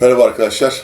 Merhaba arkadaşlar.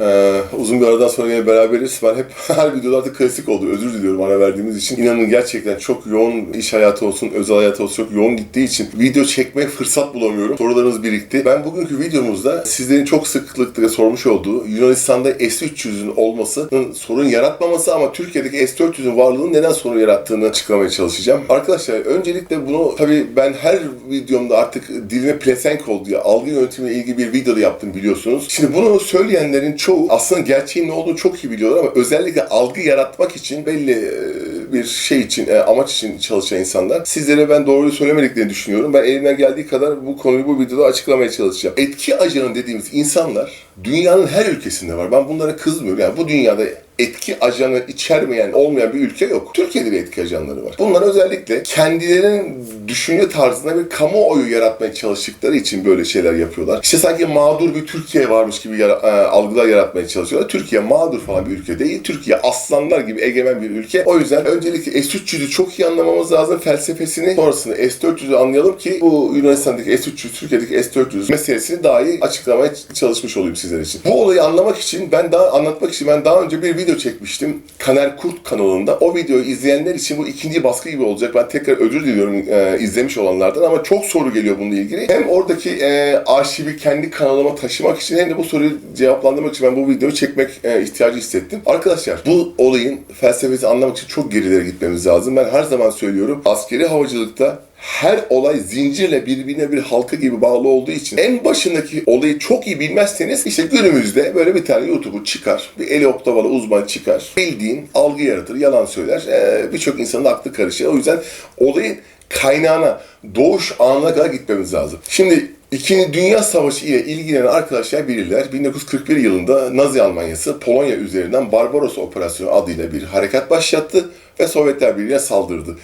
Ee, uzun bir aradan sonra yine beraberiz. Ben hep her videolarda klasik oldu. Özür diliyorum ara verdiğimiz için. İnanın gerçekten çok yoğun iş hayatı olsun, özel hayatı olsun çok yoğun gittiği için video çekmeye fırsat bulamıyorum. Sorularınız birikti. Ben bugünkü videomuzda sizlerin çok sıklıkla sormuş olduğu Yunanistan'da S-300'ün olmasının sorun yaratmaması ama Türkiye'deki S-400'ün varlığının neden sorun yarattığını açıklamaya çalışacağım. Arkadaşlar öncelikle bunu tabii ben her videomda artık dilime pelesenk oldu ya algı yönetimiyle ilgili bir video yaptım biliyorsunuz. Şimdi bunu söyleyenlerin çoğu aslında gerçeğin ne olduğunu çok iyi biliyorlar ama özellikle algı yaratmak için belli e, bir şey için, e, amaç için çalışan insanlar. Sizlere ben doğruyu söylemediklerini düşünüyorum. Ben elimden geldiği kadar bu konuyu bu videoda açıklamaya çalışacağım. Etki ajanı dediğimiz insanlar dünyanın her ülkesinde var. Ben bunlara kızmıyorum. Yani bu dünyada etki ajanı içermeyen, olmayan bir ülke yok. Türkiye'de de etki ajanları var. Bunlar özellikle kendilerinin düşünce tarzına bir kamuoyu yaratmaya çalıştıkları için böyle şeyler yapıyorlar. İşte sanki mağdur bir Türkiye varmış gibi yara- e, algılar yaratmaya çalışıyorlar. Türkiye mağdur falan bir ülke değil. Türkiye aslanlar gibi egemen bir ülke. O yüzden öncelikle S-300'ü çok iyi anlamamız lazım felsefesini. Sonrasında S-400'ü anlayalım ki bu Yunanistan'daki S-300, Türkiye'deki S-400 meselesini daha iyi açıklamaya çalışmış olayım sizler için. Bu olayı anlamak için ben daha anlatmak için ben daha önce bir video çekmiştim. Kaner Kurt kanalında. O videoyu izleyenler için bu ikinci baskı gibi olacak. Ben tekrar özür diliyorum e, izlemiş olanlardan ama çok soru geliyor bununla ilgili. Hem oradaki e, arşivi kendi kanalıma taşımak için hem de bu soruyu cevaplandırmak için ben bu videoyu çekmek e, ihtiyacı hissettim. Arkadaşlar bu olayın felsefesini anlamak için çok gerilere gitmemiz lazım. Ben her zaman söylüyorum askeri havacılıkta her olay zincirle birbirine bir halka gibi bağlı olduğu için en başındaki olayı çok iyi bilmezseniz işte günümüzde böyle bir tane YouTuber çıkar, bir eli oktavalı uzman çıkar, bildiğin algı yaratır, yalan söyler, ee, birçok insanın aklı karışır. O yüzden olayın kaynağına, doğuş anına kadar gitmemiz lazım. Şimdi İkinci Dünya Savaşı ile ilgilenen arkadaşlar bilirler. 1941 yılında Nazi Almanyası Polonya üzerinden Barbaros Operasyonu adıyla bir harekat başlattı ve Sovyetler Birliği'ne saldırdı.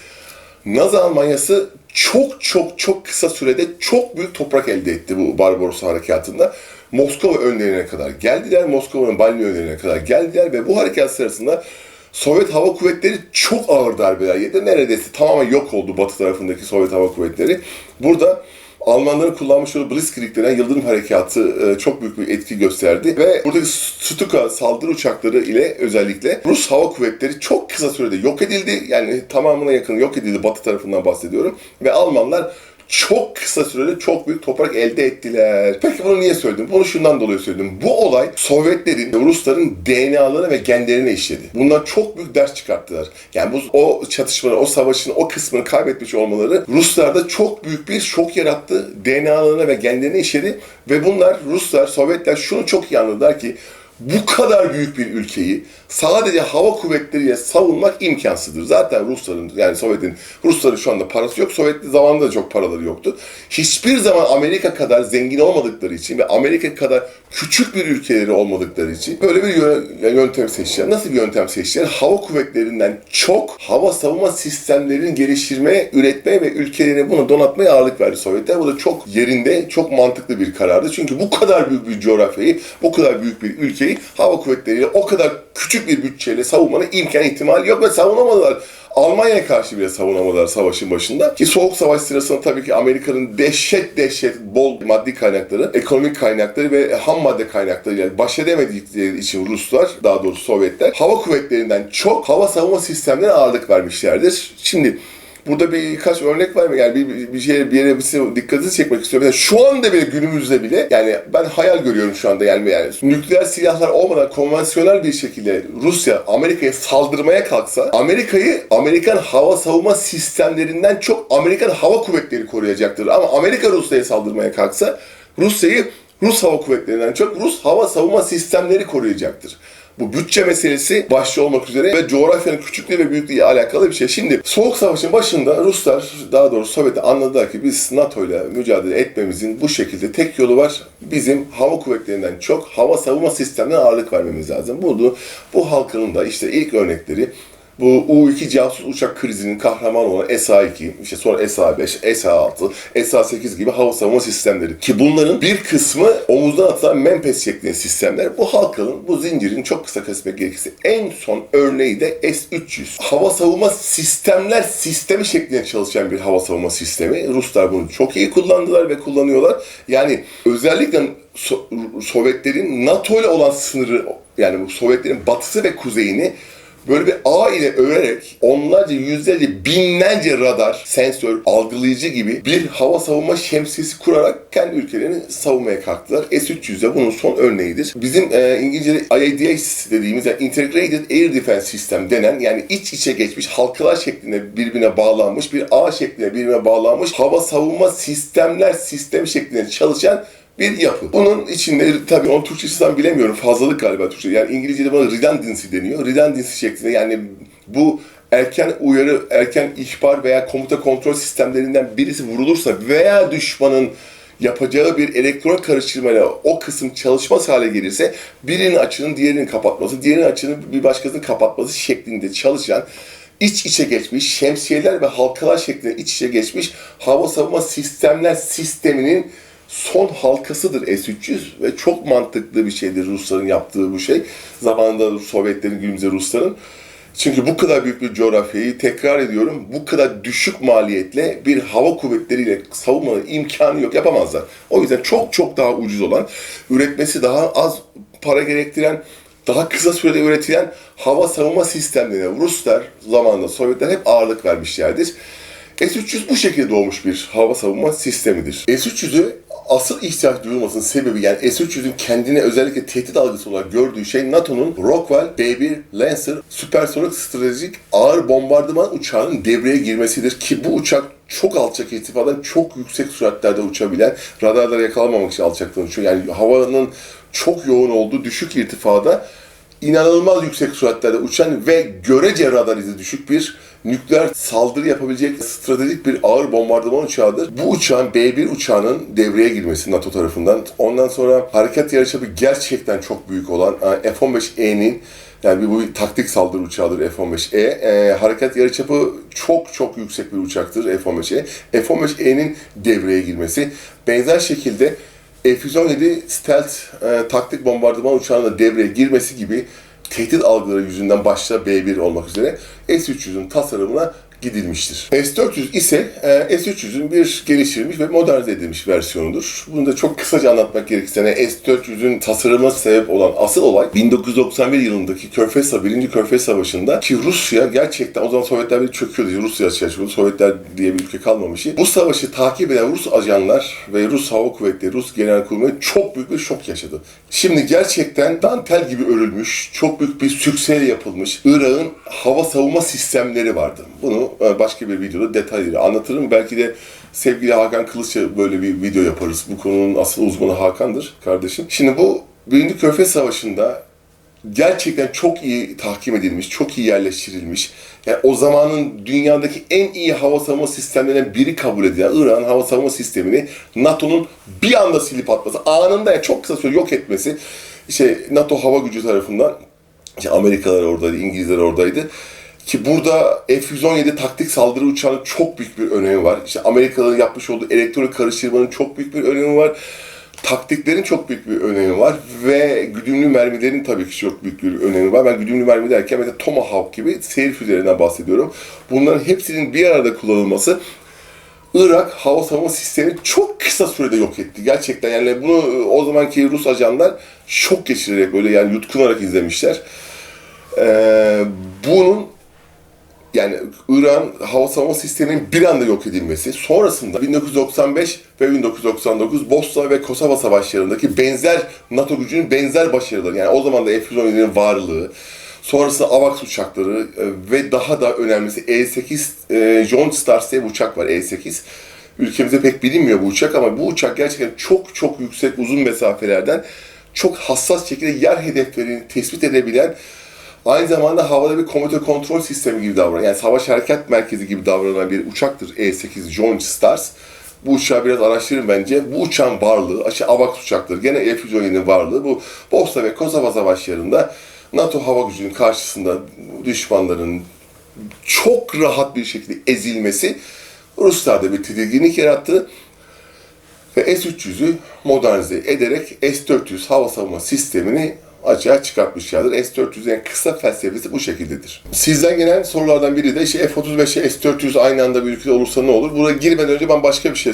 Nazi Almanyası çok çok çok kısa sürede çok büyük toprak elde etti bu Barbaros Harekatı'nda. Moskova önlerine kadar geldiler, Moskova'nın Balin önlerine kadar geldiler ve bu harekat sırasında Sovyet Hava Kuvvetleri çok ağır darbeler yedi. Neredeyse tamamen yok oldu batı tarafındaki Sovyet Hava Kuvvetleri. Burada Almanların kullanmış olduğu Blitzkrieg denen Yıldırım Harekatı e, çok büyük bir etki gösterdi ve buradaki Stuka saldırı uçakları ile özellikle Rus Hava Kuvvetleri çok kısa sürede yok edildi. Yani tamamına yakın yok edildi batı tarafından bahsediyorum ve Almanlar çok kısa sürede çok büyük toprak elde ettiler. Peki bunu niye söyledim? Bunu şundan dolayı söyledim. Bu olay Sovyetlerin, Rusların DNA'larına ve genlerine işledi. Bundan çok büyük ders çıkarttılar. Yani bu o çatışmanın, o savaşın o kısmını kaybetmiş olmaları Ruslarda çok büyük bir şok yarattı. DNA'larına ve genlerine işledi ve bunlar Ruslar, Sovyetler şunu çok iyi anladılar ki bu kadar büyük bir ülkeyi sadece hava kuvvetleriyle savunmak imkansızdır. Zaten Rusların yani Sovyet'in Rusların şu anda parası yok. Sovyetli zamanında da çok paraları yoktu. Hiçbir zaman Amerika kadar zengin olmadıkları için ve Amerika kadar küçük bir ülkeleri olmadıkları için böyle bir yö- yöntem seçtiler. Nasıl bir yöntem seçtiler? Hava kuvvetlerinden çok hava savunma sistemlerini geliştirmeye, üretmeye ve ülkelerine bunu donatmaya ağırlık verdi Sovyetler. Bu da çok yerinde, çok mantıklı bir karardı. Çünkü bu kadar büyük bir coğrafyayı, bu kadar büyük bir ülkeyi hava kuvvetleriyle o kadar küçük bir bütçeyle savunmanın imkan ihtimali yok ve savunamadılar. Almanya'ya karşı bile savunamadılar savaşın başında. Ki soğuk savaş sırasında tabii ki Amerika'nın dehşet dehşet bol maddi kaynakları, ekonomik kaynakları ve ham madde kaynaklarıyla baş edemedikleri için Ruslar, daha doğrusu Sovyetler, hava kuvvetlerinden çok hava savunma sistemlerine ağırlık vermişlerdir. Şimdi Burada birkaç örnek var mı? Yani bir, bir, şeye bir yere bir şey dikkatinizi çekmek istiyorum. Mesela şu anda bile günümüzde bile yani ben hayal görüyorum şu anda yani, yani nükleer silahlar olmadan konvansiyonel bir şekilde Rusya Amerika'ya saldırmaya kalksa Amerika'yı Amerikan hava savunma sistemlerinden çok Amerikan hava kuvvetleri koruyacaktır. Ama Amerika Rusya'ya saldırmaya kalksa Rusya'yı Rus hava kuvvetlerinden çok Rus hava savunma sistemleri koruyacaktır. Bu bütçe meselesi başta olmak üzere ve coğrafyanın küçüklüğü ve büyüklüğü alakalı bir şey. Şimdi Soğuk Savaş'ın başında Ruslar, daha doğrusu Sovyetler anladılar ki biz NATO ile mücadele etmemizin bu şekilde tek yolu var. Bizim hava kuvvetlerinden çok hava savunma sistemine ağırlık vermemiz lazım. Bunu, bu halkının da işte ilk örnekleri bu U-2 casus uçak krizinin kahramanı olan SA-2, işte sonra SA-5, SA-6, SA-8 gibi hava savunma sistemleri. Ki bunların bir kısmı omuzdan atılan Mempes şeklinde sistemler. Bu halkın, bu zincirin çok kısa kesmek gerekirse en son örneği de S-300. Hava savunma sistemler sistemi şeklinde çalışan bir hava savunma sistemi. Ruslar bunu çok iyi kullandılar ve kullanıyorlar. Yani özellikle So- Sovyetlerin NATO ile olan sınırı yani Sovyetlerin batısı ve kuzeyini böyle bir ağ ile örerek onlarca, yüzlerce, binlerce radar, sensör, algılayıcı gibi bir hava savunma şemsiyesi kurarak kendi ülkelerini savunmaya kalktılar. S-300 de bunun son örneğidir. Bizim e, İngilizce'de IADS dediğimiz yani Integrated Air Defense System denen yani iç içe geçmiş halkalar şeklinde birbirine bağlanmış bir ağ şeklinde birbirine bağlanmış hava savunma sistemler sistemi şeklinde çalışan bir yapı. Bunun içinde tabii onun Türkçesi tam bilemiyorum. Fazlalık galiba Türkçe. Yani İngilizce'de buna redundancy deniyor. Redundancy şeklinde yani bu erken uyarı, erken ihbar veya komuta kontrol sistemlerinden birisi vurulursa veya düşmanın yapacağı bir elektron karıştırmayla o kısım çalışmaz hale gelirse birinin açının diğerinin kapatması, diğerinin açının bir başkasının kapatması şeklinde çalışan iç içe geçmiş, şemsiyeler ve halkalar şeklinde iç içe geçmiş hava savunma sistemler sisteminin son halkasıdır S-300 ve çok mantıklı bir şeydir Rusların yaptığı bu şey. Zamanında Sovyetlerin, günümüzde Rusların. Çünkü bu kadar büyük bir coğrafyayı tekrar ediyorum, bu kadar düşük maliyetle bir hava kuvvetleriyle savunmanın imkanı yok, yapamazlar. O yüzden çok çok daha ucuz olan, üretmesi daha az para gerektiren, daha kısa sürede üretilen hava savunma sistemlerine Ruslar zamanında Sovyetler hep ağırlık vermişlerdir. S-300 bu şekilde doğmuş bir hava savunma sistemidir. S-300'ü asıl ihtiyaç duyulmasının sebebi yani S-300'ün kendine özellikle tehdit algısı olarak gördüğü şey NATO'nun Rockwell B-1 Lancer süpersonik stratejik ağır bombardıman uçağının devreye girmesidir ki bu uçak çok alçak irtifadan çok yüksek süratlerde uçabilen, radarlara yakalanmamak için alçaktan uçuyor. Yani havanın çok yoğun olduğu düşük irtifada inanılmaz yüksek süratlerde uçan ve görece radar izi düşük bir nükleer saldırı yapabilecek stratejik bir ağır bombardıman uçağıdır. Bu uçağın B-1 uçağının devreye girmesi NATO tarafından. Ondan sonra harekat yarıçapı gerçekten çok büyük olan e, F-15E'nin yani bu bir taktik saldırı uçağıdır F-15E. E, harekat yarıçapı çok çok yüksek bir uçaktır F-15E. F-15E'nin devreye girmesi. Benzer şekilde F-117 stealth e, taktik bombardıman uçağının da devreye girmesi gibi tehdit algıları yüzünden başta B-1 olmak üzere S-300'ün tasarımına gidilmiştir. S-400 ise e, S-300'ün bir geliştirilmiş ve modernize edilmiş versiyonudur. Bunu da çok kısaca anlatmak gerekirse yani S-400'ün tasarımına sebep olan asıl olay 1991 yılındaki Körfez Savaşı, 1. Körfez Savaşı'nda ki Rusya gerçekten o zaman Sovyetler bir çöküyordu. Rusya açığa çıkıyordu. Sovyetler diye bir ülke kalmamış. Bu savaşı takip eden Rus ajanlar ve Rus Hava Kuvvetleri, Rus Genelkurmay çok büyük bir şok yaşadı. Şimdi gerçekten dantel gibi örülmüş, çok büyük bir sükseyle yapılmış Irak'ın hava savunma sistemleri vardı. Bunu e, başka bir videoda detaylı anlatırım. Belki de sevgili Hakan Kılıç'a böyle bir video yaparız. Bu konunun asıl uzmanı Hakan'dır kardeşim. Şimdi bu Birinci Körfez Savaşı'nda gerçekten çok iyi tahkim edilmiş, çok iyi yerleştirilmiş. Yani o zamanın dünyadaki en iyi hava savunma sistemlerinden biri kabul edilen İran hava savunma sistemini NATO'nun bir anda silip atması, anında yani çok kısa süre yok etmesi, işte NATO hava gücü tarafından, işte Amerikalılar oradaydı, İngilizler oradaydı. Ki burada F-117 taktik saldırı uçağının çok büyük bir önemi var. İşte Amerikalıların yapmış olduğu elektronik karıştırmanın çok büyük bir önemi var. Taktiklerin çok büyük bir önemi var ve güdümlü mermilerin tabii ki çok büyük bir önemi var. Ben güdümlü mermi derken mesela Tomahawk gibi seyir füzelerinden bahsediyorum. Bunların hepsinin bir arada kullanılması Irak hava savunma sistemini çok kısa sürede yok etti. Gerçekten yani bunu o zamanki Rus ajanlar şok geçirerek böyle yani yutkunarak izlemişler. Ee, bunun yani İran hava savunma sisteminin bir anda yok edilmesi, sonrasında 1995 ve 1999 Bosna ve Kosova savaşlarındaki benzer NATO gücünün benzer başarıları, yani o zaman da F-117'nin varlığı, sonrasında AVAX uçakları e, ve daha da önemlisi E-8 e, Joint Stars diye bir uçak var E-8. Ülkemizde pek bilinmiyor bu uçak ama bu uçak gerçekten çok çok yüksek uzun mesafelerden çok hassas şekilde yer hedeflerini tespit edebilen Aynı zamanda havada bir komuta kontrol sistemi gibi davranan, yani savaş harekat merkezi gibi davranan bir uçaktır E-8 Joint Stars. Bu uçağı biraz araştırın bence. Bu uçağın varlığı, aşağı AVAX uçakları, gene F-117'nin varlığı bu Bosna ve Kosova savaşlarında NATO hava gücünün karşısında düşmanların çok rahat bir şekilde ezilmesi Ruslarda bir tedirginlik yarattı. Ve S-300'ü modernize ederek S-400 hava savunma sistemini açığa çıkartmışlardır. S-400'ün en kısa felsefesi bu şekildedir. Sizden gelen sorulardan biri de işte F-35 S-400 aynı anda bir ülkede olursa ne olur? Buraya girmeden önce ben başka bir şey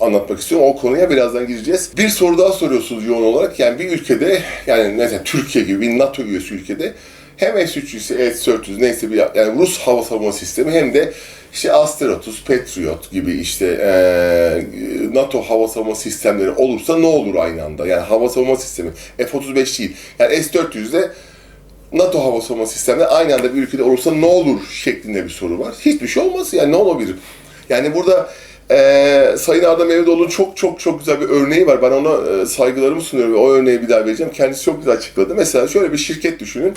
anlatmak istiyorum. O konuya birazdan gireceğiz. Bir soru daha soruyorsunuz yoğun olarak. Yani bir ülkede yani mesela Türkiye gibi bir NATO üyesi ülkede hem S-300, S-400 neyse bir yani Rus hava savunma sistemi hem de işte Astratus, Patriot gibi işte eee, NATO hava savunma sistemleri olursa ne olur aynı anda? Yani hava savunma sistemi F-35 değil. Yani S-400'de NATO hava savunma sistemleri aynı anda bir ülkede olursa ne olur şeklinde bir soru var. Hiçbir şey olmaz yani ne olabilir? Yani burada eee Sayın Arda Mevlütoğlu'nun çok çok çok güzel bir örneği var. Ben ona eee, saygılarımı sunuyorum ve o örneği bir daha vereceğim. Kendisi çok güzel açıkladı. Mesela şöyle bir şirket düşünün.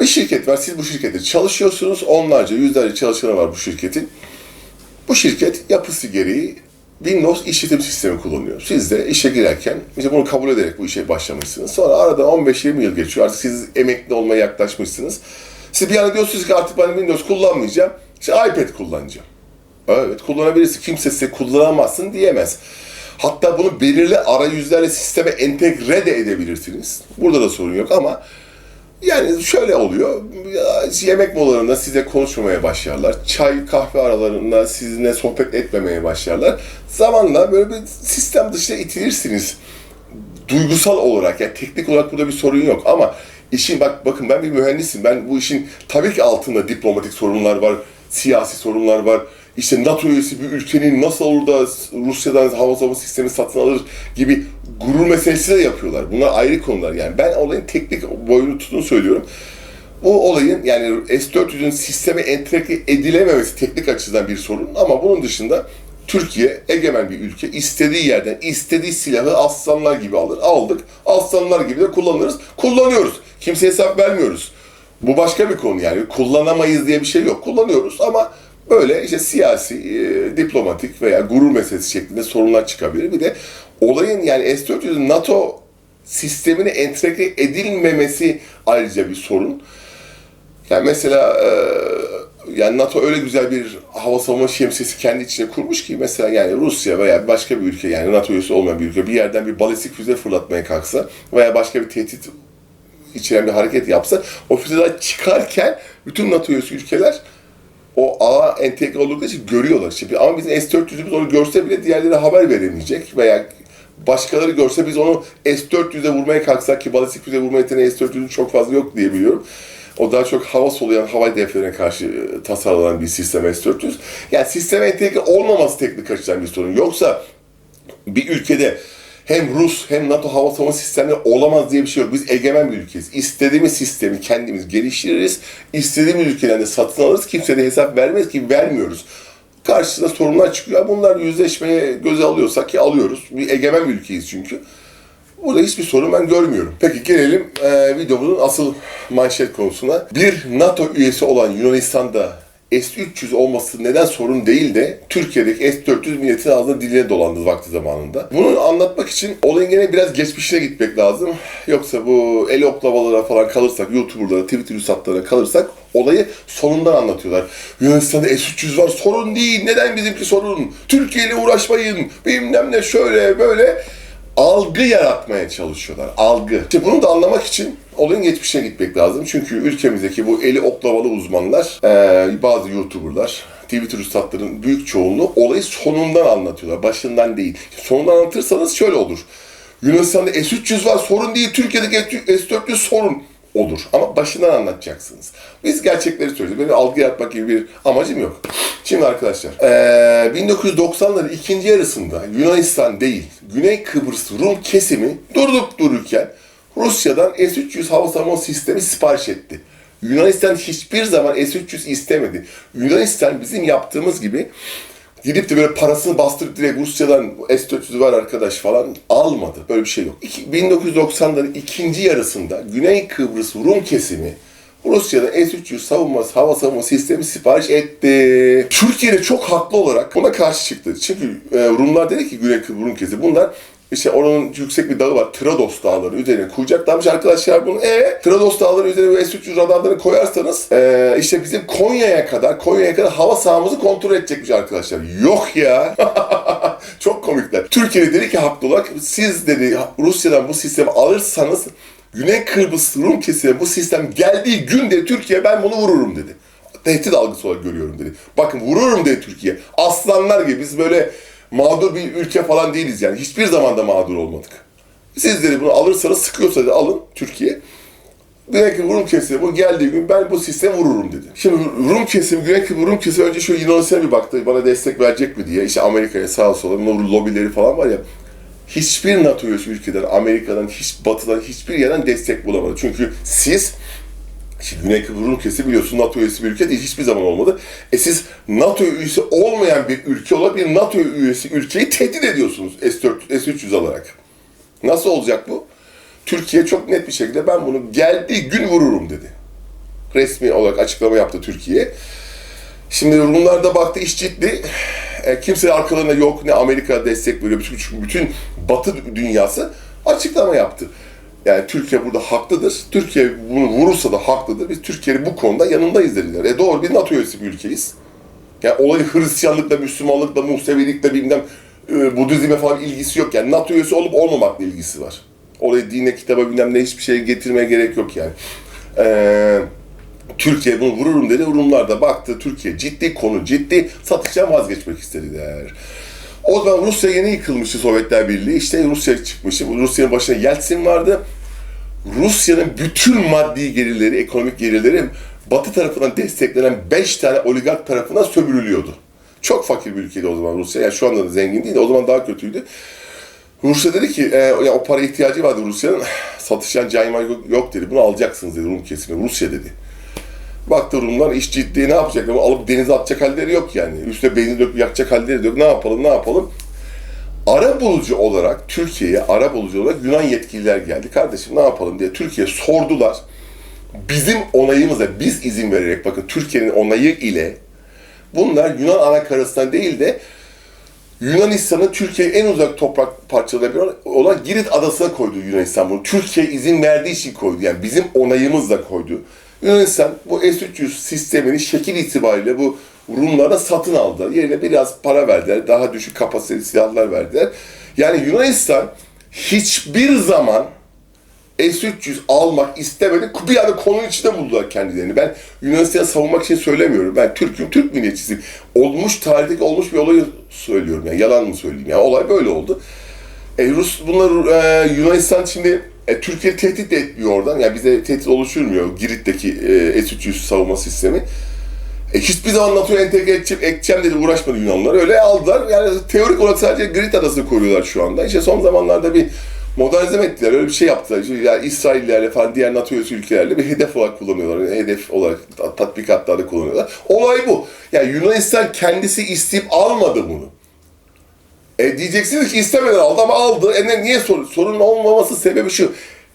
Bir şirket var. Siz bu şirkette çalışıyorsunuz. Onlarca, yüzlerce çalışanı var bu şirketin. Bu şirket yapısı gereği Windows işletim sistemi kullanıyor. Siz de işe girerken işte bunu kabul ederek bu işe başlamışsınız. Sonra arada 15-20 yıl geçiyor. Artık siz emekli olmaya yaklaşmışsınız. Siz bir anda diyorsunuz ki artık ben Windows kullanmayacağım. İşte iPad kullanacağım. Evet kullanabilirsin. Kimse size kullanamazsın diyemez. Hatta bunu belirli arayüzlerle sisteme entegre de edebilirsiniz. Burada da sorun yok ama yani şöyle oluyor. Yemek molalarında size konuşmamaya başlarlar. Çay, kahve aralarında sizinle sohbet etmemeye başlarlar. Zamanla böyle bir sistem dışına itilirsiniz. Duygusal olarak yani teknik olarak burada bir sorun yok ama işin bak bakın ben bir mühendisim. Ben bu işin tabii ki altında diplomatik sorunlar var, siyasi sorunlar var. İşte NATO üyesi bir ülkenin nasıl olur da Rusya'dan hava savunma sistemi satın alır gibi gurur meselesi de yapıyorlar. Bunlar ayrı konular yani. Ben olayın teknik boyutunu söylüyorum. Bu olayın yani S-400'ün sisteme entegre edilememesi teknik açıdan bir sorun ama bunun dışında Türkiye egemen bir ülke. istediği yerden istediği silahı aslanlar gibi alır. Aldık. Aslanlar gibi de kullanırız. Kullanıyoruz. Kimseye hesap vermiyoruz. Bu başka bir konu yani. Kullanamayız diye bir şey yok. Kullanıyoruz ama böyle işte siyasi, e, diplomatik veya gurur meselesi şeklinde sorunlar çıkabilir. Bir de olayın yani S-400'ün NATO sistemine entegre edilmemesi ayrıca bir sorun. Yani mesela e, yani NATO öyle güzel bir hava savunma şemsiyesi kendi içine kurmuş ki mesela yani Rusya veya başka bir ülke yani NATO üyesi olmayan bir ülke bir yerden bir balistik füze fırlatmaya kalksa veya başka bir tehdit içeren bir hareket yapsa o füzeler çıkarken bütün NATO üyesi ülkeler o ağa entegre oldukları için görüyorlar. Şimdi ama bizim S-400'ümüz onu görse bile diğerleri haber veremeyecek veya başkaları görse biz onu S-400'e vurmaya kalksak ki balistik füze vurma yeteneği S-400'ün çok fazla yok diye biliyorum. O daha çok hava soluyan hava hedeflerine karşı e, tasarlanan bir sistem S-400. Yani sisteme entegre olmaması teknik açıdan bir sorun. Yoksa bir ülkede hem Rus hem NATO hava savunma sistemleri olamaz diye bir şey yok. Biz egemen bir ülkeyiz. İstediğimiz sistemi kendimiz geliştiririz. İstediğimiz ülkeden de satın alırız. Kimse de hesap vermez ki vermiyoruz. Karşısında sorunlar çıkıyor. Bunlar yüzleşmeye göze alıyorsak ki alıyoruz. Bir egemen bir ülkeyiz çünkü. Burada hiçbir sorun ben görmüyorum. Peki gelelim e, videomuzun asıl manşet konusuna. Bir NATO üyesi olan Yunanistan'da S-300 olması neden sorun değil de Türkiye'deki S-400 milletin ağzına diline dolandı vakti zamanında. Bunu anlatmak için olayın gene biraz geçmişine gitmek lazım. Yoksa bu el oklavalara falan kalırsak, YouTuber'lara, Twitter hesaplarına kalırsak olayı sonundan anlatıyorlar. Yunanistan'da S-300 var sorun değil. Neden bizimki sorun? Türkiye ile uğraşmayın. Bilmem ne şöyle böyle algı yaratmaya çalışıyorlar. Algı. İşte bunu da anlamak için olayın geçmişine gitmek lazım. Çünkü ülkemizdeki bu eli oklavalı uzmanlar, eee, bazı YouTuber'lar, Twitter üstadların büyük çoğunluğu olayı sonundan anlatıyorlar. Başından değil. Sonundan anlatırsanız şöyle olur. Yunanistan'da S-300 var sorun değil. Türkiye'deki S-400 sorun olur. Ama başından anlatacaksınız. Biz gerçekleri söylüyoruz. Benim algı yaratmak gibi bir amacım yok. Şimdi arkadaşlar, eee 1990'ların ikinci yarısında Yunanistan değil, Güney Kıbrıs Rum kesimi durup dururken Rusya'dan S-300 hava savunma sistemi sipariş etti. Yunanistan hiçbir zaman S-300 istemedi. Yunanistan bizim yaptığımız gibi gidip de böyle parasını bastırıp direkt Rusya'dan S-400 var arkadaş falan almadı. Böyle bir şey yok. İki- 1990'ların ikinci yarısında Güney Kıbrıs Rum kesimi Rusya'da S-300 savunma, hava savunma sistemi sipariş etti. Türkiye de çok haklı olarak buna karşı çıktı. Çünkü e, Rumlar dedi ki Güney Kıbrıs Rum kesimi bunlar işte oranın yüksek bir dağı var. Trados dağları üzerine koyacaklarmış arkadaşlar bunu. E Trados dağları üzerine bu S-300 radarlarını koyarsanız e, işte bizim Konya'ya kadar Konya'ya kadar hava sahamızı kontrol edecekmiş arkadaşlar. Yok ya. Çok komikler. Türkiye dedi ki haklı olarak siz dedi Rusya'dan bu sistemi alırsanız Güney Kıbrıs Rum kesimi bu sistem geldiği gün dedi Türkiye ben bunu vururum dedi. Tehdit algısı olarak görüyorum dedi. Bakın vururum dedi Türkiye. Aslanlar gibi biz böyle mağdur bir ülke falan değiliz yani. Hiçbir zaman da mağdur olmadık. Siz dedi bunu alırsanız sıkıyorsa dedi alın Türkiye. Güney Kıbrıs Rum kesimi bu geldiği gün ben bu sistemi vururum dedi. Şimdi Rum kesimi, Güney Kıbrıs Rum kesimi önce şu Yunanistan'a bir baktı bana destek verecek mi diye. İşte Amerika'ya sağa sola lobileri falan var ya. Hiçbir NATO ülkeden, Amerika'dan, hiç Batı'dan, hiçbir yerden destek bulamadı. Çünkü siz Şimdi Güney Kıbrıs Rum kesimi biliyorsun NATO üyesi bir ülke değil, hiçbir zaman olmadı. E siz NATO üyesi olmayan bir ülke olarak bir NATO üyesi ülkeyi tehdit ediyorsunuz S-400, S-300 alarak. Nasıl olacak bu? Türkiye çok net bir şekilde ben bunu geldiği gün vururum dedi. Resmi olarak açıklama yaptı Türkiye. Şimdi Rumlar da baktı iş ciddi. E, kimse arkalarında yok ne Amerika destek veriyor. Bütün, bütün Batı dünyası açıklama yaptı. Yani Türkiye burada haklıdır. Türkiye bunu vurursa da haklıdır. Biz Türkiye'nin bu konuda yanındayız dediler. E doğru biz NATO üyesi bir ülkeyiz. Yani olayı Hristiyanlıkla, Müslümanlıkla, Musevilikle bilmem e, Budizm'e falan ilgisi yok. Yani NATO üyesi olup olmamakla ilgisi var. Oraya dine, kitaba bilmem ne hiçbir şey getirmeye gerek yok yani. Eee Türkiye bunu vururum dedi. Rumlar da baktı Türkiye ciddi konu ciddi satıştan vazgeçmek istediler. O zaman Rusya yeni yıkılmıştı Sovyetler Birliği. İşte Rusya çıkmıştı. Rusya'nın başında Yeltsin vardı. Rusya'nın bütün maddi gelirleri, ekonomik gelirleri Batı tarafından desteklenen 5 tane oligark tarafından sömürülüyordu. Çok fakir bir ülkeydi o zaman Rusya. Yani şu anda da zengin değil de o zaman daha kötüydü. Rusya dedi ki, e, ya o para ihtiyacı vardı Rusya'nın. Satışan cayma yok, yok dedi. Bunu alacaksınız dedi Rum kesimi. Rusya dedi. Baktı Rumlar iş ciddi ne yapacaklar? Bunu alıp denize atacak halleri yok yani. Üstüne benzin döküp yakacak halleri de yok. Ne yapalım ne yapalım? Ara bulucu olarak Türkiye'ye ara bulucu olarak Yunan yetkililer geldi. Kardeşim ne yapalım diye Türkiye sordular. Bizim onayımıza biz izin vererek bakın Türkiye'nin onayı ile bunlar Yunan anakarasından değil de Yunanistan'ın Türkiye'ye en uzak toprak parçaları olan Girit adasına koydu Yunanistan bunu. Türkiye izin verdiği için koydu. Yani bizim onayımızla koydu. Yunanistan bu S-300 sistemini şekil itibariyle bu Rumlara satın aldı. Yerine biraz para verdiler. Daha düşük kapasiteli silahlar verdiler. Yani Yunanistan hiçbir zaman S-300 almak istemedi. Bir anda konunun içinde buldular kendilerini. Ben Yunanistan'ı savunmak için söylemiyorum. Ben Türk'üm, Türk milliyetçisiyim. Olmuş, tarihteki olmuş bir olayı söylüyorum. Yani yalan mı söyleyeyim? Yani olay böyle oldu. E, Rus, bunlar e, Yunanistan şimdi e, Türkiye tehdit de etmiyor oradan. Yani bize tehdit oluşturmuyor Girit'teki e, S-300 savunma sistemi. E, hiçbir zaman NATO'ya entegre edeceğim, edeceğim dedi uğraşmadı Yunanlılar. Öyle aldılar. Yani teorik olarak sadece Girit adasını koruyorlar şu anda. İşte son zamanlarda bir modernize ettiler. Öyle bir şey yaptılar. İşte yani İsraillerle falan diğer NATO üyesi ülkelerle bir hedef olarak kullanıyorlar. Yani hedef olarak tatbikatlarda kullanıyorlar. Olay bu. Yani Yunanistan kendisi isteyip almadı bunu. E diyeceksiniz ki istemeden aldı ama aldı. E ne, niye sorun? Sorun olmaması sebebi şu.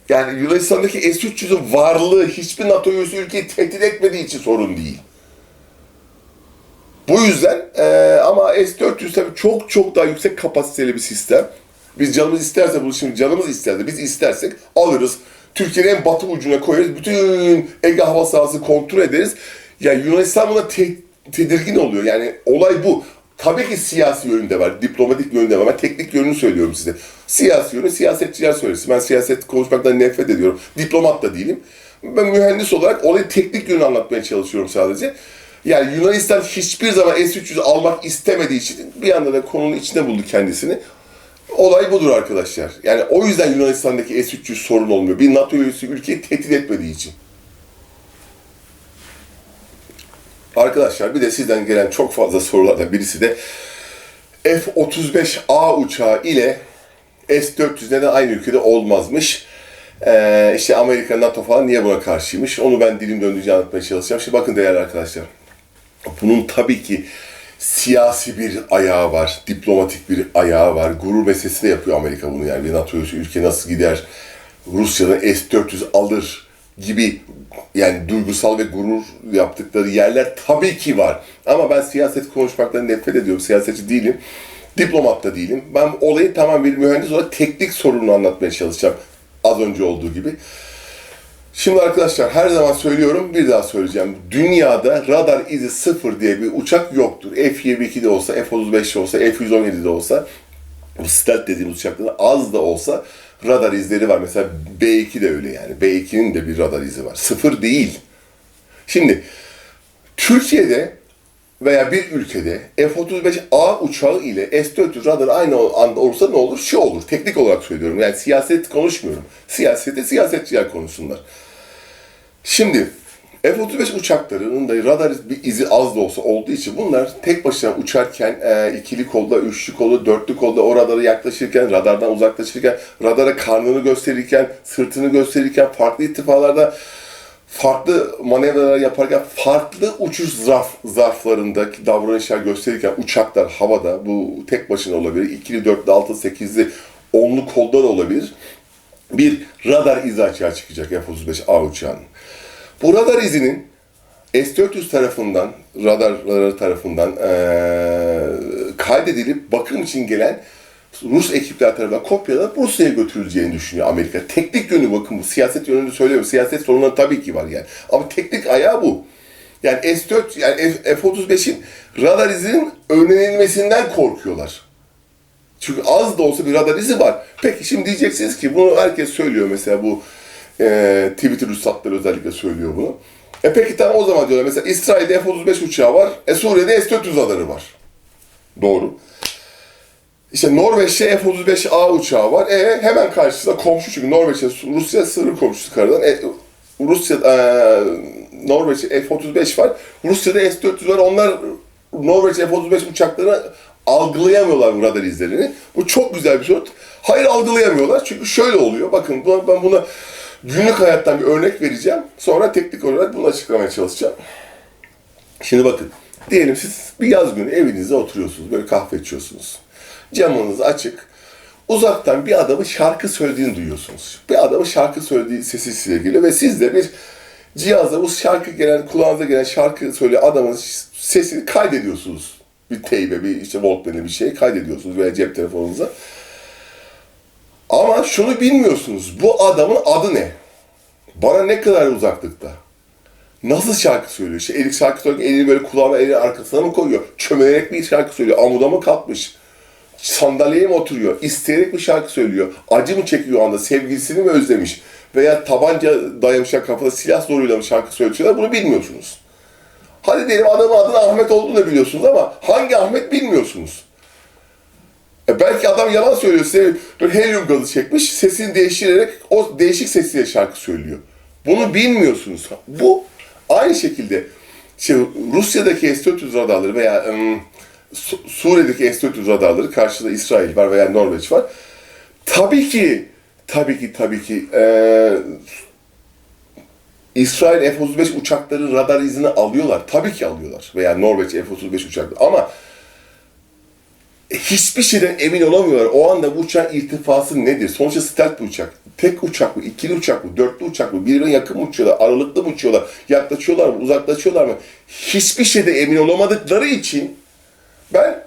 Yani Yunanistan'daki S-300'ün varlığı hiçbir NATO üyesi ülkeyi tehdit etmediği için sorun değil. Bu yüzden e, ama S-400 tabii çok çok daha yüksek kapasiteli bir sistem. Biz canımız isterse bunu şimdi canımız isterse biz istersek alırız. Türkiye'nin en batı ucuna koyarız. Bütün Ege hava sahası kontrol ederiz. Yani Yunanistan buna te- tedirgin oluyor. Yani olay bu. Tabii ki siyasi yönü de var, diplomatik yönü de var. Ben teknik yönünü söylüyorum size. Siyasi yönü siyasetçiler söylesin. Ben siyaset konuşmaktan nefret ediyorum. Diplomat da değilim. Ben mühendis olarak olayı teknik yönünü anlatmaya çalışıyorum sadece. Yani Yunanistan hiçbir zaman S-300'ü almak istemediği için bir anda da konunun içinde buldu kendisini. Olay budur arkadaşlar. Yani o yüzden Yunanistan'daki S-300 sorun olmuyor. Bir NATO üyesi ülkeyi tehdit etmediği için. Arkadaşlar bir de sizden gelen çok fazla sorulardan birisi de F-35A uçağı ile S-400 neden aynı ülkede olmazmış? Ee, işte Amerika, NATO falan niye buna karşıymış? Onu ben dilim döndüğünce anlatmaya çalışacağım. Şimdi bakın değerli arkadaşlar. Bunun tabii ki siyasi bir ayağı var, diplomatik bir ayağı var. Gurur meselesi de yapıyor Amerika bunu yani. Bir NATO ülke nasıl gider, Rusya'dan S-400 alır gibi yani duygusal ve gurur yaptıkları yerler tabii ki var. Ama ben siyaset konuşmaktan nefret ediyorum. Siyasetçi değilim. Diplomat da değilim. Ben olayı tamam bir mühendis olarak teknik sorunu anlatmaya çalışacağım. Az önce olduğu gibi. Şimdi arkadaşlar her zaman söylüyorum, bir daha söyleyeceğim. Dünyada radar izi sıfır diye bir uçak yoktur. F-22'de olsa, F-35'de olsa, F-117'de olsa bu stealth dediğimiz uçakların az da olsa radar izleri var. Mesela B2 de öyle yani. B2'nin de bir radar izi var. Sıfır değil. Şimdi Türkiye'de veya bir ülkede F-35A uçağı ile S-400 radar aynı anda olursa ne olur? Şu olur. Teknik olarak söylüyorum. Yani siyaset konuşmuyorum. Siyasete siyasetçiler konuşsunlar. Şimdi F-35 uçaklarının da radar izi az da olsa olduğu için bunlar tek başına uçarken e, ikili kolda, üçlü kolda, dörtlü kolda o radara yaklaşırken, radardan uzaklaşırken, radara karnını gösterirken, sırtını gösterirken, farklı ittifalarda farklı manevralar yaparken farklı uçuş zarf, zarflarındaki davranışlar gösterirken uçaklar havada bu tek başına olabilir. ikili, dörtlü, altı, sekizli, onlu kolda da olabilir. Bir radar izi açığa çıkacak F-35A uçağının. Bu radar izinin S-400 tarafından, radarları tarafından eee, kaydedilip bakım için gelen Rus ekipler tarafından kopyalanıp Rusya'ya götürüleceğini düşünüyor Amerika. Teknik yönü bakın bu. Siyaset yönünü söylüyorum. Siyaset sorunları tabii ki var yani. Ama teknik ayağı bu. Yani S-4, yani F- F-35'in radar izinin öğrenilmesinden korkuyorlar. Çünkü az da olsa bir radar izi var. Peki şimdi diyeceksiniz ki bunu herkes söylüyor mesela bu e, Twitter üstadları özellikle söylüyor bunu. E peki tamam o zaman diyorlar mesela İsrail'de F-35 uçağı var, e Suriye'de S-400 radarı var. Doğru. İşte Norveç'te F-35A uçağı var. E hemen karşısında komşu çünkü Norveç'te Rusya sınır komşusu karadan. E, Rusya e, Norveç'te F-35 var. Rusya'da S-400 var. Onlar Norveç F-35 uçaklarını algılayamıyorlar radar izlerini. Bu çok güzel bir sorun. Hayır algılayamıyorlar. Çünkü şöyle oluyor. Bakın ben buna günlük hayattan bir örnek vereceğim. Sonra teknik olarak bunu açıklamaya çalışacağım. Şimdi bakın. Diyelim siz bir yaz günü evinizde oturuyorsunuz. Böyle kahve içiyorsunuz. Camınız açık. Uzaktan bir adamın şarkı söylediğini duyuyorsunuz. Bir adamın şarkı söylediği sesi size geliyor ve siz de bir cihazla bu şarkı gelen, kulağınıza gelen şarkı söyleyen adamın sesini kaydediyorsunuz. Bir teybe, bir işte Walkman'e bir şey kaydediyorsunuz veya cep telefonunuza. Ama şunu bilmiyorsunuz. Bu adamın adı ne? Bana ne kadar uzaklıkta? Nasıl şarkı söylüyor? İşte Erik şarkı söylerken elini böyle kulağına elini arkasına mı koyuyor? Çömelerek bir şarkı söylüyor. Amuda mı kalkmış? Sandalyeye mi oturuyor? İsteyerek bir şarkı söylüyor? Acı mı çekiyor o anda? Sevgilisini mi özlemiş? Veya tabanca dayamışlar kafada silah zoruyla mı şarkı söylüyorlar? Bunu bilmiyorsunuz. Hadi diyelim adamın adının Ahmet olduğunu da biliyorsunuz ama hangi Ahmet bilmiyorsunuz. Belki adam yalan söylüyor size böyle helyum gazı çekmiş sesini değiştirerek o değişik sesiyle şarkı söylüyor. Bunu bilmiyorsunuz. Bu aynı şekilde şey, Rusya'daki S-400 radarları veya ım, Su- Suriye'deki S-400 radarları karşıda İsrail var veya Norveç var. Tabii ki tabii ki tabii ki eee İsrail F-35 uçakları radar izini alıyorlar. Tabii ki alıyorlar. Veya Norveç F-35 uçakları. Ama hiçbir şeyden emin olamıyorlar. O anda bu uçağın irtifası nedir? Sonuçta stealth bir uçak. Tek uçak mı? ikili uçak mı? Dörtlü uçak mı? Birbirine yakın mı uçuyorlar? Aralıklı mı uçuyorlar? Yaklaşıyorlar mı? Uzaklaşıyorlar mı? Hiçbir şeyde emin olamadıkları için ben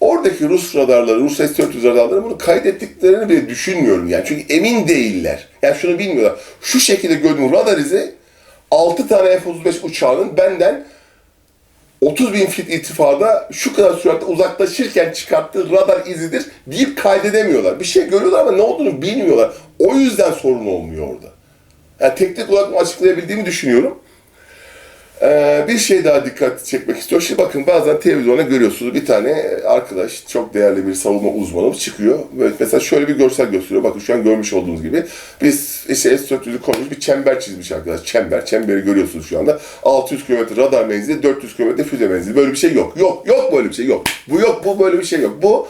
oradaki Rus radarları, Rus S-400 radarları bunu kaydettiklerini bile düşünmüyorum yani. Çünkü emin değiller. Yani şunu bilmiyorlar. Şu şekilde gördüğüm radar izi 6 tane F-35 uçağının benden 30 bin fit irtifada şu kadar süratle uzaklaşırken çıkarttığı radar izidir deyip kaydedemiyorlar. Bir şey görüyorlar ama ne olduğunu bilmiyorlar. O yüzden sorun olmuyor orada. Yani teknik olarak bunu açıklayabildiğimi düşünüyorum. Ee, bir şey daha dikkat çekmek istiyorum. Şimdi bakın bazen televizyonda görüyorsunuz bir tane arkadaş, çok değerli bir savunma uzmanı çıkıyor. Böyle mesela şöyle bir görsel gösteriyor. Bakın şu an görmüş olduğunuz gibi. Biz işte S-400'ü koymuş bir çember çizmiş arkadaş. Çember, çemberi görüyorsunuz şu anda. 600 km radar menzili, 400 km füze menzili. Böyle bir şey yok. Yok, yok böyle bir şey yok. Bu yok, bu böyle bir şey yok. Bu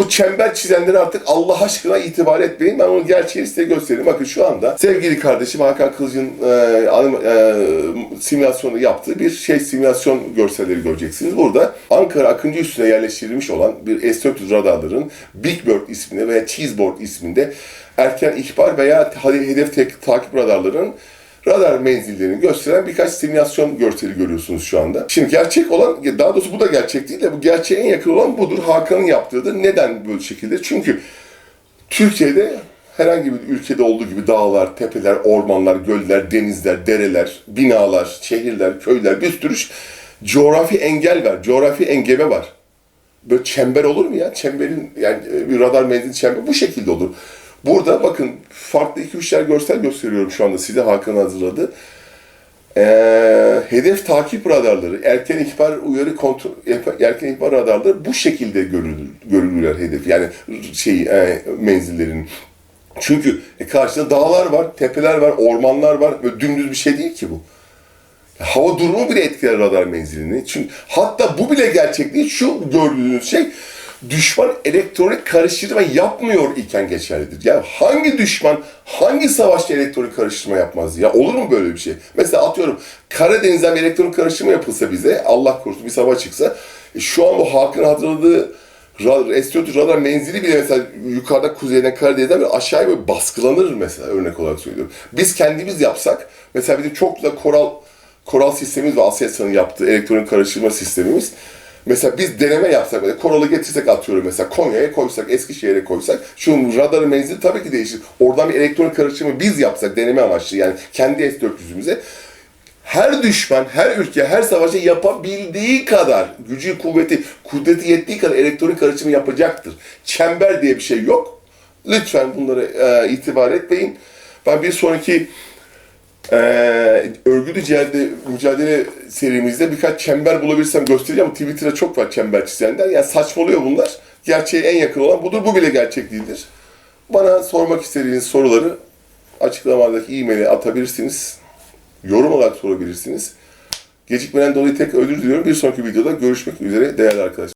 bu çember çizenlere artık Allah aşkına itibar etmeyin. Ben onun gerçeğini size göstereyim. Bakın şu anda sevgili kardeşim Hakan Kılıç'ın e, anim- e, simülasyonu yaptığı bir şey simülasyon görselleri göreceksiniz. Burada Ankara Akıncı üstüne yerleştirilmiş olan bir S-400 radarların Big Bird isminde veya Cheeseboard isminde erken ihbar veya hedef tek, takip radarların radar menzillerini gösteren birkaç simülasyon görseli görüyorsunuz şu anda. Şimdi gerçek olan, daha doğrusu bu da gerçek değil de bu gerçeğe en yakın olan budur. Hakan'ın yaptığıdır. Neden böyle şekilde? Çünkü Türkiye'de herhangi bir ülkede olduğu gibi dağlar, tepeler, ormanlar, göller, denizler, dereler, binalar, şehirler, köyler bir sürü coğrafi engel var, coğrafi engebe var. böyle çember olur mu ya? Çemberin yani e, bir radar menzili çember bu şekilde olur. Burada bakın farklı iki üçler görsel gösteriyorum şu anda size Hakan hazırladı. Ee, hedef takip radarları, erken ihbar uyarı kontrol, erken ihbar radarları bu şekilde görülür, görülürler hedef. Yani şey e, menzillerin. Çünkü e, karşıda dağlar var, tepeler var, ormanlar var. Böyle dümdüz bir şey değil ki bu. Hava durumu bile etkiler radar menzilini. Çünkü hatta bu bile gerçek değil. Şu gördüğünüz şey düşman elektronik karıştırma yapmıyor iken geçerlidir. Yani hangi düşman hangi savaşta elektronik karıştırma yapmaz ya? Olur mu böyle bir şey? Mesela atıyorum Karadeniz'den bir elektronik karıştırma yapılsa bize Allah korusun bir savaş çıksa e, şu an bu halkın hatırladığı radar, S-400 radar menzili bile mesela yukarıda kuzeyden Karadeniz'den böyle aşağıya böyle baskılanır mesela örnek olarak söylüyorum. Biz kendimiz yapsak mesela bizim çok güzel koral Koral sistemimiz ve Aselsan'ın yaptığı elektronik karıştırma sistemimiz. Mesela biz deneme yapsak, mesela Koral'ı getirsek atıyorum mesela Konya'ya koysak, Eskişehir'e koysak, şu radarın menzili tabii ki değişir. Oradan bir elektronik karıştırma biz yapsak deneme amaçlı yani kendi S-400'ümüze her düşman, her ülke, her savaşta yapabildiği kadar, gücü, kuvveti, kudreti yettiği kadar elektronik karışımı yapacaktır. Çember diye bir şey yok. Lütfen bunları e, itibar etmeyin. Ben bir sonraki e, örgütlü cihade, mücadele serimizde birkaç çember bulabilirsem göstereceğim. Twitter'da çok var çember çizenler. Yani saçmalıyor bunlar. Gerçeğe en yakın olan budur. Bu bile gerçek değildir. Bana sormak istediğiniz soruları açıklamadaki e-mail'e atabilirsiniz yorum olarak sorabilirsiniz. Gecikmeden dolayı tek özür diliyorum. Bir sonraki videoda görüşmek üzere değerli arkadaşlar.